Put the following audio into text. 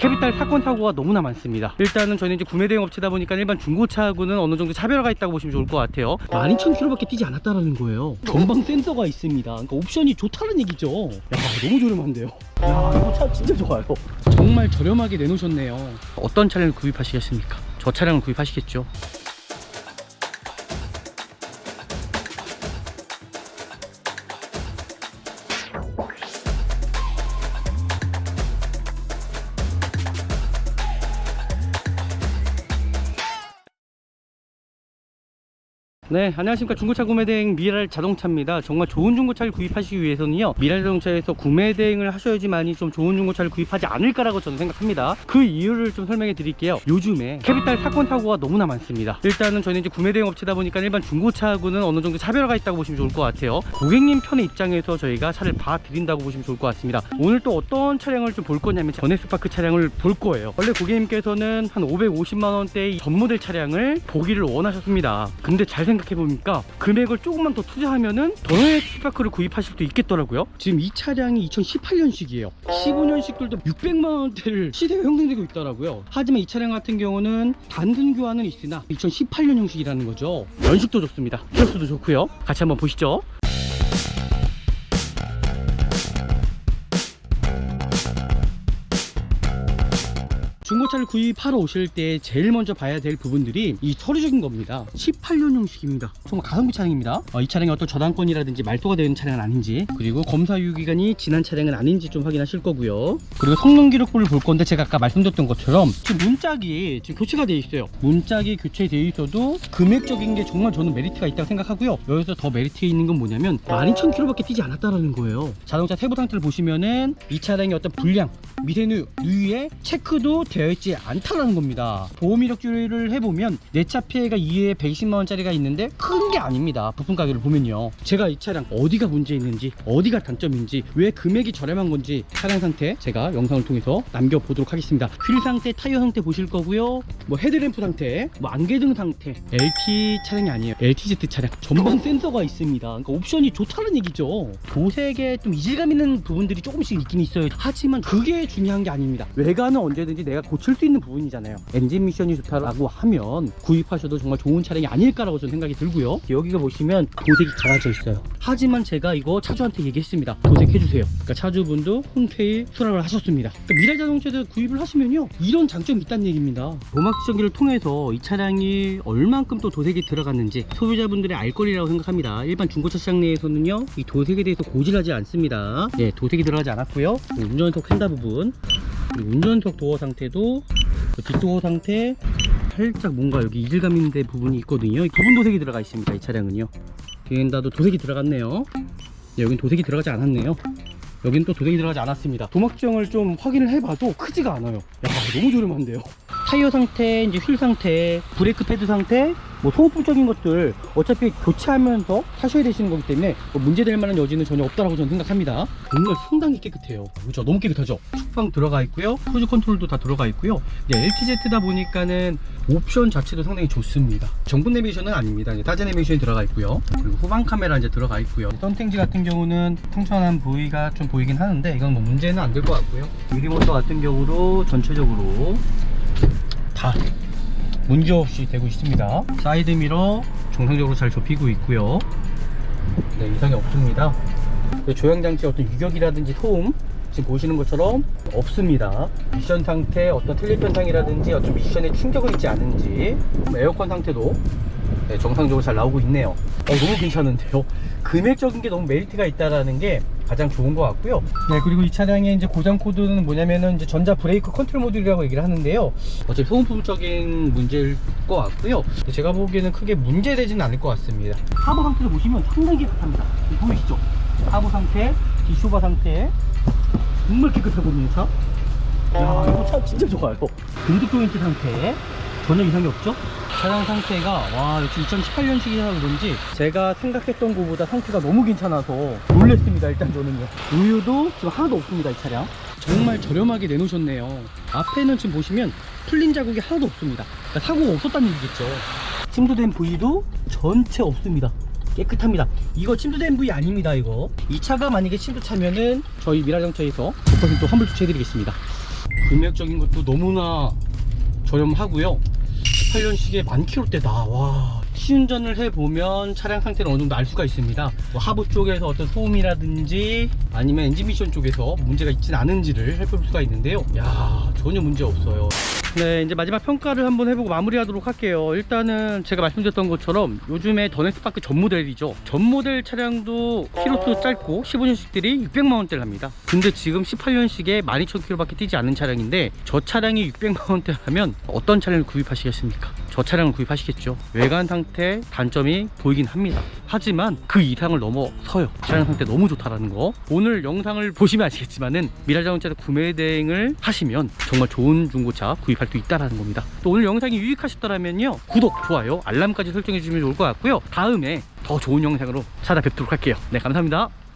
캐피탈 사건 사고가 너무나 많습니다. 일단은 저희는 이제 구매 대행 업체다 보니까 일반 중고차하고는 어느 정도 차별화가 있다고 보시면 좋을 것 같아요. 12,000km밖에 뛰지 않았다라는 거예요. 전방 센서가 있습니다. 그러니까 옵션이 좋다는 얘기죠. 야, 너무 저렴한데요. 야, 이거 차 진짜 좋아요. 정말 저렴하게 내놓으셨네요. 어떤 차량을 구입하시겠습니까? 저 차량을 구입하시겠죠. 네, 안녕하십니까. 중고차 구매대행 미랄 자동차입니다. 정말 좋은 중고차를 구입하시기 위해서는요, 미랄 자동차에서 구매대행을 하셔야지만이 좀 좋은 중고차를 구입하지 않을까라고 저는 생각합니다. 그 이유를 좀 설명해 드릴게요. 요즘에 캐피탈 사건 사고가 너무나 많습니다. 일단은 저희는 이제 구매대행 업체다 보니까 일반 중고차하고는 어느 정도 차별화가 있다고 보시면 좋을 것 같아요. 고객님 편의 입장에서 저희가 차를 봐드린다고 보시면 좋을 것 같습니다. 오늘 또 어떤 차량을 좀 볼 거냐면 전에스파크 차량을 볼 거예요. 원래 고객님께서는 한 550만원대의 전 모델 차량을 보기를 원하셨습니다. 근데 잘생 각해보니까 금액을 조금만 더 투자하면은 더의 스파크를 구입하실 수도 있겠더라고요. 지금 이 차량이 2018년식이에요. 15년식들도 600만원대를 시세가 형성되고 있더라고요. 하지만 이 차량 같은 경우는 단순 교환은 있으나 2018년 형식이라는 거죠. 연식도 좋습니다. 키로수도 좋고요. 같이 한번 보시죠. 중고차를 구입하러 오실 때 제일 먼저 봐야 될 부분들이 이 서류적인 겁니다. 18년형식입니다. 정말 가성비 차량입니다. 어, 이 차량이 어떤 저당권이라든지 말소가 되는 차량은 아닌지 그리고 검사 유기간이 지난 차량은 아닌지 좀 확인하실 거고요. 그리고 성능 기록부를 볼 건데 제가 아까 말씀드렸던 것처럼 지금 문짝이 지금 교체가 되어 있어요. 문짝이 교체되어 있어도 금액적인 게 정말 저는 메리트가 있다고 생각하고요. 여기서 더 메리트 있는 건 뭐냐면 12,000km밖에 뛰지 않았다라는 거예요. 자동차 세부 상태를 보시면은 이 차량의 어떤 불량, 미세누, 유의에 체크도 되어 있지 않다는 겁니다. 보험 이력주를 해보면 내 차 피해가 2회 120만 원짜리가 있는데 큰 게 아닙니다. 부품 가격을 보면요. 제가 이 차량 어디가 문제 있는지, 어디가 단점인지, 왜 금액이 저렴한 건지 차량 상태 제가 영상을 통해서 남겨보도록 하겠습니다. 휠 상태, 타이어 상태 보실 거고요. 뭐 헤드램프 상태, 뭐 안개등 상태, LT 차량이 아니에요. LTZ 차량. 전방 센서가 있습니다. 그러니까 옵션이 좋다는 얘기죠. 도색에 좀 이질감 있는 부분들이 조금씩 있긴 있어요. 하지만 그게 중요한 게 아닙니다. 외관은 언제든지 내가 고칠 수 있는 부분이잖아요. 엔진 미션이 좋다라고 하면 구입하셔도 정말 좋은 차량이 아닐까라고 저는 생각이 들고요. 여기가 보시면 도색이 갈아져 있어요. 하지만 제가 이거 차주한테 얘기했습니다. 도색해주세요. 그러니까 차주분도 흔쾌히 수락을 하셨습니다. 그러니까 미래 자동차들 구입을 하시면요. 이런 장점이 있다는 얘기입니다. 도막지정기를 통해서 이 차량이 얼만큼 또 도색이 들어갔는지 소비자분들의 알 거리라고 생각합니다. 일반 중고차 시장 내에서는요. 이 도색에 대해서 고질하지 않습니다. 예, 도색이 들어가지 않았고요. 그리고 운전석 핸다 부분 그리고 운전석 도어 상태도 그 뒷도어 상태 살짝 뭔가 여기 이질감 있는 데 부분이 있거든요. 이 부분 도색이 들어가 있습니다. 이 차량은요. 뒤엔 다도 도색이 들어갔네요. 네, 여긴 도색이 들어가지 않았네요. 여긴 또 도색이 들어가지 않았습니다. 도막지형을 좀 확인을 해봐도 크지가 않아요. 야, 너무 저렴한데요. 타이어 상태, 이제 휠 상태, 브레이크 패드 상태, 뭐 소모품적인 것들 어차피 교체하면서 타셔야 되시는 거기 때문에 뭐 문제될 만한 여지는 전혀 없다라고 저는 생각합니다. 정말 상당히 깨끗해요. 그렇죠? 너무 깨끗하죠? 축방 들어가 있고요. 크루즈 컨트롤도 다 들어가 있고요. 이제 LTZ다 보니까는 옵션 자체도 상당히 좋습니다. 정품 내비게이션은 아닙니다. 타자 내비게이션이 들어가 있고요. 그리고 후방 카메라 이제 들어가 있고요. 썬팅지 같은 경우는 통천한 부위가 좀 보이긴 하는데 이건 뭐 문제는 안 될 것 같고요. 유리모터 같은 경우도 전체적으로 다 문제없이 되고 있습니다. 사이드 미러 정상적으로 잘 접히고 있고요. 네, 이상이 없습니다. 네, 조향장치 어떤 유격이라든지 소음 지금 보시는 것처럼 없습니다. 미션 상태 어떤 틀립 현상이라든지 어떤 미션에 충격을 있지 않은지 뭐 에어컨 상태도 네, 정상적으로 잘 나오고 있네요. 어, 너무 괜찮은데요. 금액적인 게 너무 메리트가 있다라는 게 가장 좋은 것 같고요. 네, 그리고 이 차량의 이제 고장 코드는 뭐냐면은 이제 전자 브레이크 컨트롤 모듈이라고 얘기를 하는데요. 어차피 소모품적인 문제일 것 같고요. 제가 보기에는 크게 문제되지는 않을 것 같습니다. 하부 상태를 보시면 상당히 깨끗합니다. 보이시죠? 하부 상태, 디쇼바 상태, 정말 깨끗하거든요, 차. 야, 이거 차 진짜 좋아요. 등등 조인트 상태 전혀 이상이 없죠? 차량 상태가 와 역시 2018년식이라 그런지. 제가 생각했던 것보다 상태가 너무 괜찮아서 놀랬습니다 일단 저는요. 우유도 지금 하나도 없습니다 이 차량. 정말 저렴하게 내놓으셨네요. 앞에는 지금 보시면 풀린 자국이 하나도 없습니다. 그러니까 사고가 없었다는 얘기겠죠. 침투된 부위도 전체 없습니다. 깨끗합니다. 이거 침투된 부위 아닙니다 이거. 이 차가 만약에 침투차면은 저희 미라정차에서 100% 환불 조치해 드리겠습니다. 금액적인 것도 너무나 저렴하고요 18년식에 만 킬로대다. 와 시운전을 해보면 차량 상태를 어느 정도 알 수가 있습니다. 뭐 하부 쪽에서 어떤 소음이라든지 아니면 엔진 미션 쪽에서 문제가 있진 않은지를 해볼 수가 있는데요. 야 전혀 문제 없어요 네 이제 마지막 평가를 한번 해보고 마무리하도록 할게요. 일단은 제가 말씀드렸던 것처럼 요즘에 더넥스파크 전 모델이죠. 전 모델 차량도 키로수 짧고 15년식들이 600만원대를 합니다. 근데 지금 18년식에 12,000km밖에 뛰지 않는 차량인데 저 차량이 600만원대 하면 어떤 차량을 구입하시겠습니까 저 차량을 구입하시겠죠. 외관 상태 단점이 보이긴 합니다. 하지만 그 이상을 넘어서요. 차량 상태 너무 좋다라는 거. 오늘 영상을 보시면 아시겠지만은 미라자동차 구매 대행을 하시면 정말 좋은 중고차 구입할 수 있다라는 겁니다. 또 오늘 영상이 유익하셨다면요. 구독 좋아요 알람까지 설정해 주시면 좋을 것 같고요. 다음에 더 좋은 영상으로 찾아뵙도록 할게요. 네 감사합니다